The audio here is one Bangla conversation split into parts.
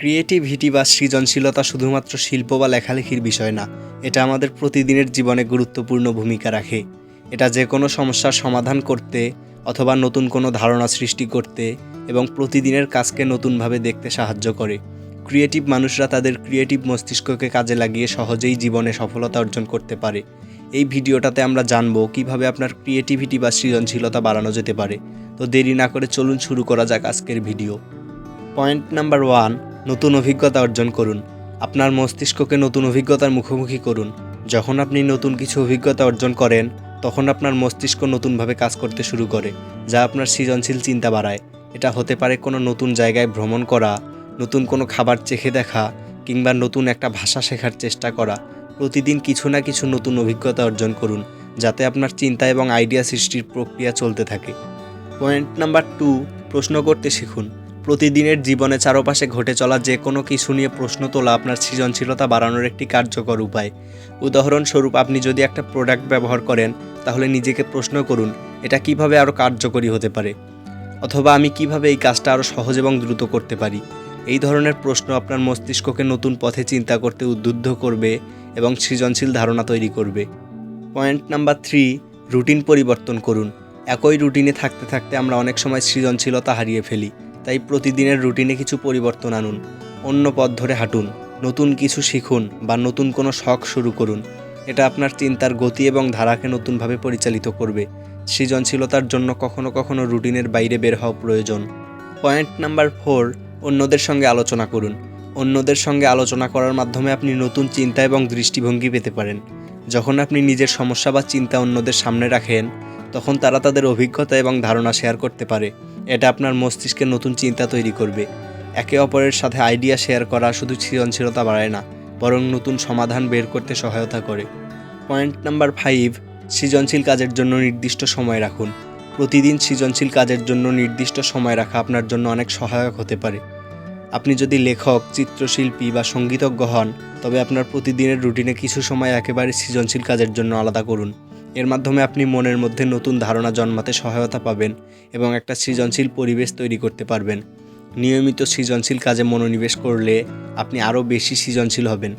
ক্রিয়েটিভিটি বা সৃজনশীলতা শুধুমাত্র শিল্প বা লেখালেখির বিষয় না, এটা আমাদের প্রতিদিনের জীবনে গুরুত্বপূর্ণ ভূমিকা রাখে। এটা যে কোনো সমস্যার সমাধান করতে অথবা নতুন কোনো ধারণা সৃষ্টি করতে এবং প্রতিদিনের কাজকে নতুনভাবে দেখতে সাহায্য করে। ক্রিয়েটিভ মানুষরা তাদের ক্রিয়েটিভ মস্তিষ্ককে কাজে লাগিয়ে সহজেই জীবনে সফলতা অর্জন করতে পারে। এই ভিডিওটাতে আমরা জানব কীভাবে আপনার ক্রিয়েটিভিটি বা সৃজনশীলতা বাড়ানো যেতে পারে। তো দেরি না করে চলুন শুরু করা যাক আজকের ভিডিও। পয়েন্ট নাম্বার ওয়ান নতুন অভিজ্ঞতা অর্জন করুন। আপনার মস্তিষ্ককে নতুন অভিজ্ঞতার মুখোমুখি করুন। যখন আপনি নতুন কিছু অভিজ্ঞতা অর্জন করেন, তখন আপনার মস্তিষ্ক নতুনভাবে কাজ করতে শুরু করে, যা আপনার সৃজনশীল চিন্তা বাড়ায়। এটা হতে পারে কোনো নতুন জায়গায় ভ্রমণ করা, নতুন কোনো খাবার চেখে দেখা, কিংবা নতুন একটা ভাষা শেখার চেষ্টা করা। প্রতিদিন কিছু না কিছু নতুন অভিজ্ঞতা অর্জন করুন, যাতে আপনার চিন্তা এবং আইডিয়া সৃষ্টির প্রক্রিয়া চলতে থাকে। পয়েন্ট নাম্বার টু, প্রশ্ন করতে শিখুন। প্রতিদিনের জীবনে চারপাশে ঘটে চলা যে কোনো কিছু নিয়ে প্রশ্ন তোলা আপনার সৃজনশীলতা বাড়ানোর একটি কার্যকর উপায়। উদাহরণস্বরূপ আপনি যদি একটা প্রোডাক্ট ব্যবহার করেন, তাহলে নিজেকে প্রশ্ন করুন, এটা কীভাবে আরও কার্যকরী হতে পারে? অথবা আমি কীভাবে এই কাজটা আরও সহজ এবং দ্রুত করতে পারি? এই ধরনের প্রশ্ন আপনার মস্তিষ্ককে নতুন পথে চিন্তা করতে উদ্বুদ্ধ করবে এবং সৃজনশীল ধারণা তৈরি করবে। পয়েন্ট নাম্বার থ্রি, রুটিন পরিবর্তন করুন। একই রুটিনে থাকতে থাকতে আমরা অনেক সময় সৃজনশীলতা হারিয়ে ফেলি। তাই প্রতিদিনের রুটিনে কিছু পরিবর্তন আনুন, অন্য পথ ধরে হাঁটুন, নতুন কিছু শিখুন বা নতুন কোনো শখ শুরু করুন। এটা আপনার চিন্তার গতি এবং ধারাকে নতুনভাবে পরিচালিত করবে। সৃজনশীলতার জন্য কখনো কখনো রুটিনের বাইরে বের হওয়া প্রয়োজন। পয়েন্ট নাম্বার ফোর, অন্যদের সঙ্গে আলোচনা করুন। অন্যদের সঙ্গে আলোচনা করার মাধ্যমে আপনি নতুন চিন্তা এবং দৃষ্টিভঙ্গি পেতে পারেন। যখন আপনি নিজের সমস্যা বা চিন্তা অন্যদের সামনে রাখেন তখন তারা তাদের অভিজ্ঞতা এবং ধারণা শেয়ার করতে পারে। এটা আপনার মস্তিষ্কে নতুন চিন্তা তৈরি করবে। একে অপরের সাথে আইডিয়া শেয়ার করা শুধু সৃজনশীলতা বাড়ায় না, বরং নতুন সমাধান বের করতে সহায়তা করে। পয়েন্ট নাম্বার ফাইভ, সৃজনশীল কাজের জন্য নির্দিষ্ট সময় রাখুন। প্রতিদিন সৃজনশীল কাজের জন্য নির্দিষ্ট সময় রাখা আপনার জন্য অনেক সহায়ক হতে পারে। আপনি যদি লেখক, চিত্রশিল্পী বা সঙ্গীতজ্ঞ হন, তবে আপনার প্রতিদিনের রুটিনে কিছু সময় একেবারে সৃজনশীল কাজের জন্য আলাদা করুন। এর মাধ্যমে আপনি মনের মধ্যে নতুন ধারণা জন্মাতে সহায়তা পাবেন এবং একটা সৃজনশীল পরিবেশ তৈরি করতে পারবেন। নিয়মিত সৃজনশীল কাজে মনোনিবেশ করলে আপনি আরও বেশি সৃজনশীল হবেন।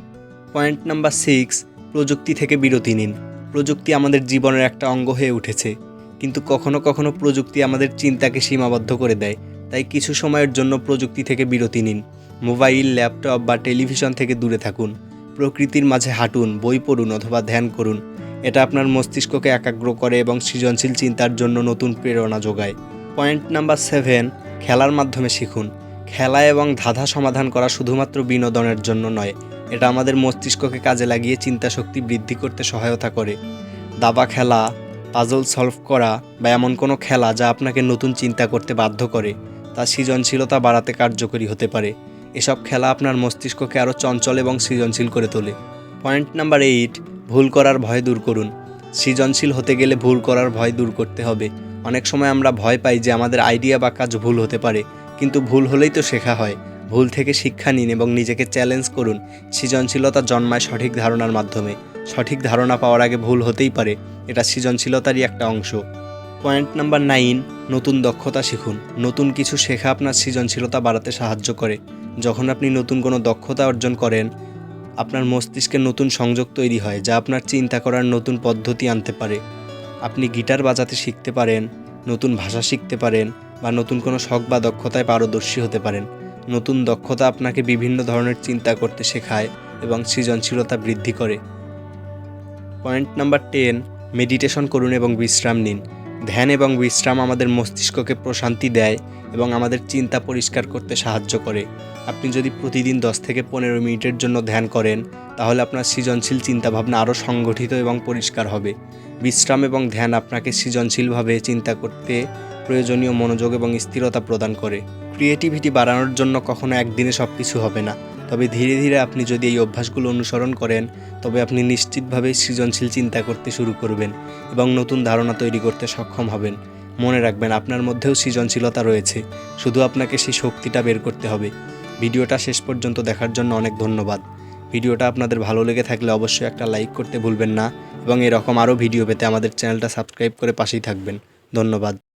পয়েন্ট নাম্বার সিক্স, প্রযুক্তি থেকে বিরতি নিন। প্রযুক্তি আমাদের জীবনের একটা অঙ্গ হয়ে উঠেছে। কিন্তু কখনো কখনো প্রযুক্তি আমাদের চিন্তাকে সীমাবদ্ধ করে দেয়। তাই কিছু সময়ের জন্য প্রযুক্তি থেকে বিরতি নিন। মোবাইল, ল্যাপটপ বা টেলিভিশন থেকে দূরে থাকুন। প্রকৃতির মাঝে হাঁটুন, বই পড়ুন অথবা ধ্যান করুন। এটা আপনার মস্তিষ্ককে একাগ্র করে এবং সৃজনশীল চিন্তার জন্য নতুন প্রেরণা যোগায়। পয়েন্ট নাম্বার সেভেন, খেলার মাধ্যমে শিখুন। খেলা এবং ধাঁধা সমাধান করা শুধুমাত্র বিনোদনের জন্য নয়, এটা আমাদের মস্তিষ্ককে কাজে লাগিয়ে চিন্তা শক্তি বৃদ্ধি করতে সহায়তা করে। দাবা খেলা পাজল সলভ করা বা এমন কোনো খেলা যা আপনাকে নতুন চিন্তা করতে বাধ্য করে, তা সৃজনশীলতা বাড়াতে কার্যকরী হতে পারে। এসব খেলা আপনার মস্তিষ্ককে আরও চঞ্চল এবং সৃজনশীল করে তোলে। পয়েন্ট নাম্বার এইট ভুল করার ভয় দূর করুন। সৃজনশীল হতে গেলে ভুল করার ভয় দূর করতে হবে। অনেক সময় আমরা ভয় পাই যে আমাদের আইডিয়া বা কাজ ভুল হতে পারে, কিন্তু ভুল হলেই তো শেখা হয়। ভুল থেকে শিক্ষা নিন এবং নিজেকে চ্যালেঞ্জ করুন। সৃজনশীলতা জন্মায় সঠিক ধারণার মাধ্যমে। সঠিক ধারণা পাওয়ার আগে ভুল হতেই পারে। এটা সৃজনশীলতারই একটা অংশ। পয়েন্ট নাম্বার নাইন, নতুন দক্ষতা শিখুন। নতুন কিছু শেখা আপনার সৃজনশীলতা বাড়াতে সাহায্য করে। যখন আপনি নতুন কোনো দক্ষতা অর্জন করেন আপনার মস্তিষ্কে নতুন সংযোগ তৈরি হয়, যা আপনার চিন্তা করার নতুন পদ্ধতি আনতে পারে। আপনি গিটার বাজাতে শিখতে পারেন, নতুন ভাষা শিখতে পারেন, বা নতুন কোনো শখ বা দক্ষতায় পারদর্শী হতে পারেন। নতুন দক্ষতা আপনাকে বিভিন্ন ধরনের চিন্তা করতে শেখায় এবং সৃজনশীলতা বৃদ্ধি করে। পয়েন্ট নাম্বার টেন, মেডিটেশন করুন এবং বিশ্রাম নিন। ধ্যান এবং বিশ্রাম আমাদের মস্তিষ্ককে প্রশান্তি দেয় এবং আমাদের চিন্তা পরিষ্কার করতে সাহায্য করে। আপনি যদি প্রতিদিন দশ থেকে পনেরো মিনিটের জন্য ধ্যান করেন, তাহলে আপনার সৃজনশীল চিন্তাভাবনা আরও সংগঠিত এবং পরিষ্কার হবে। বিশ্রাম এবং ধ্যান আপনাকে সৃজনশীলভাবে চিন্তা করতে, প্রয়োজনীয় মনোযোগ এবং স্থিরতা প্রদান করে। ক্রিয়েটিভিটি বাড়ানোর জন্য কখনো একদিনে সব কিছু হবে না। তবে ধীরে ধীরে আপনি যদি এই অভ্যাসগুলো অনুসরণ করেন, তবে আপনি নিশ্চিতভাবে সৃজনশীল চিন্তা করতে শুরু করবেন এবং নতুন ধারণা তৈরি করতে সক্ষম হবেন। মনে রাখবেন, আপনার মধ্যেও সৃজনশীলতা রয়েছে। শুধু আপনাকে সেই শক্তিটা বের করতে হবে। ভিডিওটা শেষ পর্যন্ত দেখার জন্য অনেক ধন্যবাদ। ভিডিওটা আপনাদের ভালো লেগে থাকলে অবশ্যই একটা লাইক করতে ভুলবেন না এবং এরকম আরও ভিডিও পেতে আমাদের চ্যানেলটা সাবস্ক্রাইব করে পাশেই থাকবেন। ধন্যবাদ।